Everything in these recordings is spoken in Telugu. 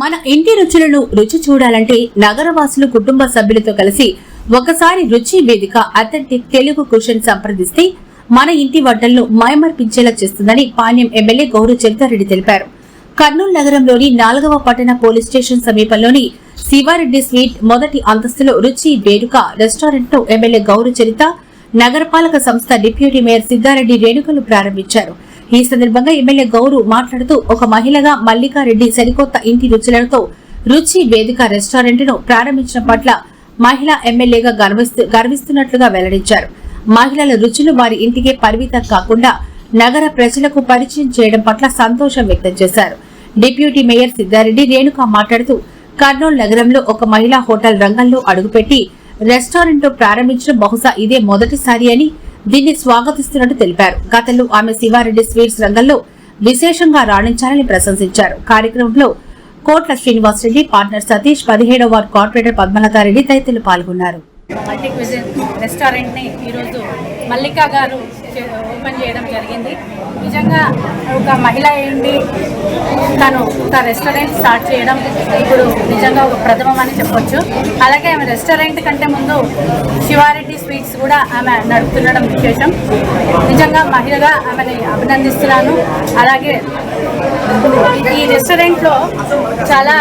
మన ఇంటి రుచులను రుచి చూడాలంటే నగరవాసులు కుటుంబ సభ్యులతో కలిసి ఒకసారి రుచి వేదిక అథెంటిక్ తెలుగు కుషన్ సంప్రదిస్తే మన ఇంటి వంటలను మైమర్పించేలా చేస్తుందని పాణ్యం ఎమ్మెల్యే గౌరు చరితారెడ్డి తెలిపారు. కర్నూలు నగరంలోని నాలుగవ పట్టణ పోలీస్ స్టేషన్ సమీపంలోని శివారెడ్డి స్వీట్ మొదటి అంతస్తులో రుచి వేడుక రెస్టారెంట్ను ఎమ్మెల్యే గౌరు చరిత నగరపాలక సంస్థ డిప్యూటీ మేయర్ సిద్ధారెడ్డి రేణుకలు ప్రారంభించారు. ఈ సందర్భంగా ఎమ్మెల్యే గౌరు మాట్లాడుతూ ఒక మహిళగా మల్లికారెడ్డి సరికొత్త ఇంటి రుచులతో రుచి వేదిక రెస్టారెంట్ను ప్రారంభించడం పట్ల మహిళా ఎమ్మెల్యేగా గర్విస్తున్నట్లుగా వెల్లడించారు. మహిళల రుచులు వారి ఇంటికే పరిమితం కాకుండా నగర ప్రజలకు పరిచయం చేయడం పట్ల సంతోషం వ్యక్తం చేశారు. డిప్యూటీ మేయర్ సిద్ధారెడ్డి రేణుక మాట్లాడుతూ కర్నూలు నగరంలో ఒక మహిళా హోటల్ రంగంలో అడుగుపెట్టి రెస్టారెంట్ ప్రారంభించడం బహుశా ఇదే మొదటిసారి అని దీన్ని స్వాగతిస్తున్నట్టు తెలిపారు. గతంలో ఆమె శివారెడ్డి స్వీట్స్ రంగంలో విశేషంగా రాణించాలని ప్రశంసించారు. కార్యక్రమంలో కోట్ల శ్రీనివాసరెడ్డి పార్ట్నర్ సతీష్ పదిహేడవ వార్డు కార్పొరేటర్ పద్మలతారెడ్డి తదితరులు పాల్గొన్నారు. మల్టీ క్విజిన్ రెస్టారెంట్ని ఈరోజు మల్లికా గారు ఓపెన్ చేయడం జరిగింది. నిజంగా ఒక మహిళ ఏంటి తను ఒక రెస్టారెంట్ స్టార్ట్ చేయడం ఇప్పుడు నిజంగా ఒక ప్రథమం అని చెప్పొచ్చు. అలాగే ఆమె రెస్టారెంట్ కంటే ముందు శివారెడ్డి స్వీట్స్ కూడా ఆమె నడుపుతుండడం విశేషం. నిజంగా మహిళగా ఆమెని అభినందిస్తున్నాను. అలాగే ఈ రెస్టారెంట్లో చాలా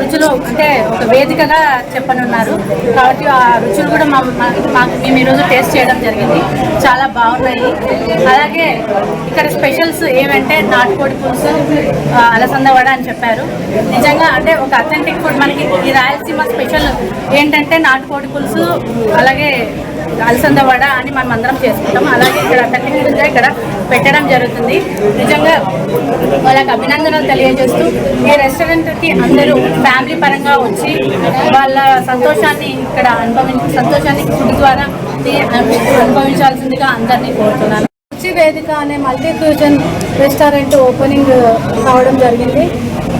రుచులు అంటే ఒక వేదికగా చెప్పనున్నారు. కాబట్టి ఆ రుచులు కూడా మా మాకు మేము ఈరోజు టేస్ట్ చేయడం జరిగింది. చాలా బాగున్నాయి. అలాగే ఇక్కడ స్పెషల్స్ ఏమంటే నాటుకోడి పులుసు అలసంద వడ అని చెప్పారు. నిజంగా అంటే ఒక అథెంటిక్ ఫుడ్ మనకి ఈ రాయలసీమ స్పెషల్ ఏంటంటే నాటుకోడి పులుసు అలాగే అలసంద వడ అని మనం అందరం చేసుకుంటాం. అలాగే ఇక్కడ అథెంటిక్ ఇక్కడ పెట్టడం జరుగుతుంది. నిజంగా వాళ్ళకి అభినందనలు తెలియజేస్తూ ఈ రెస్టారెంట్కి అందరూ ఫ్యామిలీ పరంగా వచ్చి వాళ్ళ సంతోషాన్ని ఇక్కడ అనుభవించ సంతోషాన్ని ఫుడ్ ద్వారా అనుభవించాల్సిందిగా అందరినీ కోరుతున్నాను. రుచి వేదిక అనే మల్టీ ఫ్యూజన్ రెస్టారెంట్ ఓపెనింగ్ కావడం జరిగింది.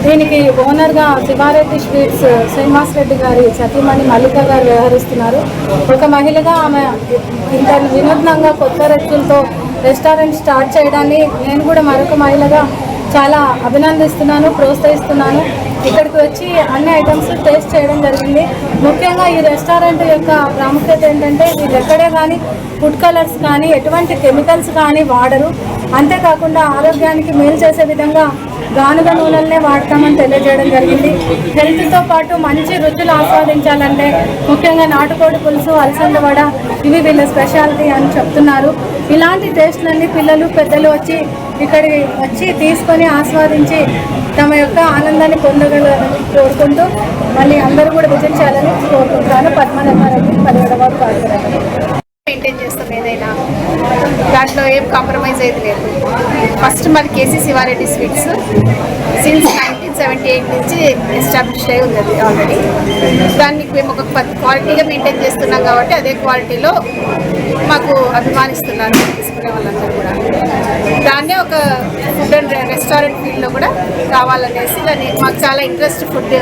దీనికి ఓనర్గా శివారెడ్డి స్వీట్స్ శ్రీనివాస్ రెడ్డి గారి సతీమణి మల్లిక గారు వ్యవహరిస్తున్నారు. ఒక మహిళగా ఆమె ఇంత వినూత్నంగా కొత్త రెచ్చులతో రెస్టారెంట్ స్టార్ట్ చేయడాన్ని నేను కూడా మరొక మహిళగా చాలా అభినందిస్తున్నాను ప్రోత్సహిస్తున్నాను. ఇక్కడికి వచ్చి అన్ని ఐటమ్స్ టేస్ట్ చేయడం జరిగింది. ముఖ్యంగా ఈ రెస్టారెంట్ యొక్క ప్రాముఖ్యత ఏంటంటే ఇది ఎక్కడే కానీ ఫుడ్ కలర్స్ కానీ ఎటువంటి కెమికల్స్ కానీ వాడరు. అంతేకాకుండా ఆరోగ్యానికి మేలు చేసే విధంగా గానుగ నూనెలనే వాడతామని తెలియజేయడం జరిగింది. హెల్త్తో పాటు మంచి రుచులు ఆస్వాదించాలంటే ముఖ్యంగా నాటుకోడి పులుసు అలసంద వడ ఇవి వీళ్ళ స్పెషాలిటీ అని చెప్తున్నారు. ఇలాంటి టేస్ట్లన్నీ పిల్లలు పెద్దలు వచ్చి ఇక్కడికి వచ్చి తీసుకొని ఆస్వాదించి తమ యొక్క ఆనందాన్ని పొందగలరని కోరుకుంటూ మళ్ళీ అందరూ కూడా విజిట్ చేయాలని కోరుకుంటున్నాను. పద్మనాభారెడ్డి పదిహేడవ కార్పొరేటర్ మెయింటైన్ చేస్తాం ఏదైనా. దాంట్లో ఏం కాంప్రమైజ్ అయితే లేదు. ఫస్ట్ మరి K C Siva Reddy sweets since nineteen seventy eight నుంచి ఎస్టాబ్లిష్ అయి ఉంది అది ఆల్రెడీ దాన్ని మేము ఒక క్వాలిటీగా మెయింటైన్ చేస్తున్నాం కాబట్టి అదే క్వాలిటీలో మాకు అభిమానిస్తున్నారు. తీసుకునే వాళ్ళందరూ కూడా. దాన్నే ఒక ఫుడ్ అండ్ రెస్టారెంట్ ఫీల్డ్లో కూడా కావాలనేసి దాన్ని మాకు చాలా ఇంట్రెస్ట్ ఫుడ్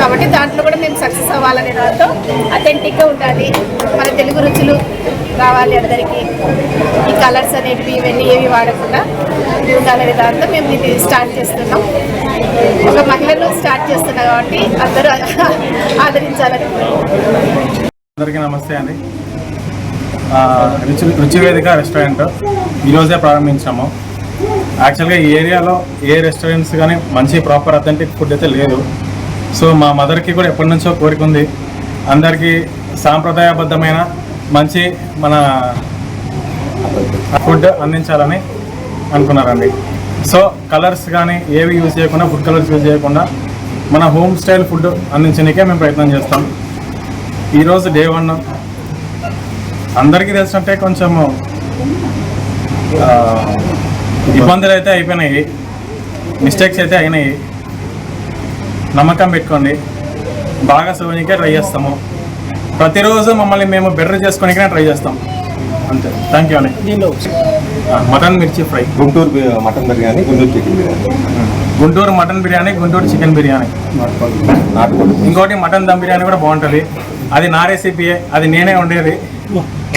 కాబట్టి దాంట్లో కూడా మేము సక్సెస్ అవ్వాలనే దాంతో అథెంటిక్గా ఉండాలి. మన తెలుగు రుచులు రావాలి అందరికీ. ఈ కలర్స్ అనేటివి ఇవన్నీ ఏవి వాడకుండా ఉండాలనే దాంతో మేము ఇది స్టార్ట్ చేస్తున్నాం. ఒక మహిళలు స్టార్ట్ చేస్తున్నాం కాబట్టి అందరూ ఆదరించాలని అందరికీ నమస్తే అండి. రుచి రుచి వేదిక రెస్టారెంట్ ఈరోజే ప్రారంభించాము. యాక్చువల్గా ఈ ఏరియాలో ఏ రెస్టారెంట్స్ కానీ మంచి ప్రాపర్ అథెంటిక్ ఫుడ్ అయితే లేదు. సో మా మదర్కి కూడా ఎప్పటి నుంచో కోరిక ఉంది. అందరికీ సాంప్రదాయబద్ధమైన మంచి మన ఫుడ్ అందించాలని అనుకున్నారండి. సో కలర్స్ కానీ ఏవి యూజ్ చేయకుండా ఫుడ్ కలర్స్ యూజ్ చేయకుండా మన హోమ్ స్టైల్ ఫుడ్ అందించడానికే మేము ప్రయత్నం చేస్తాం. ఈరోజు డే వన్ అందరికీ తెలిసినట్టే కొంచెం ఇబ్బందులు అయితే అయిపోయినాయి. మిస్టేక్స్ అయితే అయినాయి. నమ్మకం పెట్టుకోండి. బాగా సోనికే ట్రై చేస్తాము. ప్రతిరోజు మమ్మల్ని మేము బెటర్ చేసుకోనికే ట్రై చేస్తాం. అంతే. థ్యాంక్ యూ అండి mutton mirchi fry. Guntur mutton biryani Guntur chicken biryani. Guntur mutton biryani Guntur chicken biryani. ఇంకోటి మటన్ దమ్ బిర్యానీ కూడా బాగుంటుంది. అది నా రెసిపీయే అది నేనే ఉండేది.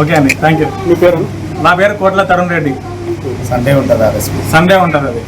ఓకే అండి థ్యాంక్ యూ మీ పేరు? నా పేరు కోట్ల తరుణ్ రెడ్డి. సండే ఉంటుందా రెసిపీ సండే ఉంటుంది అది.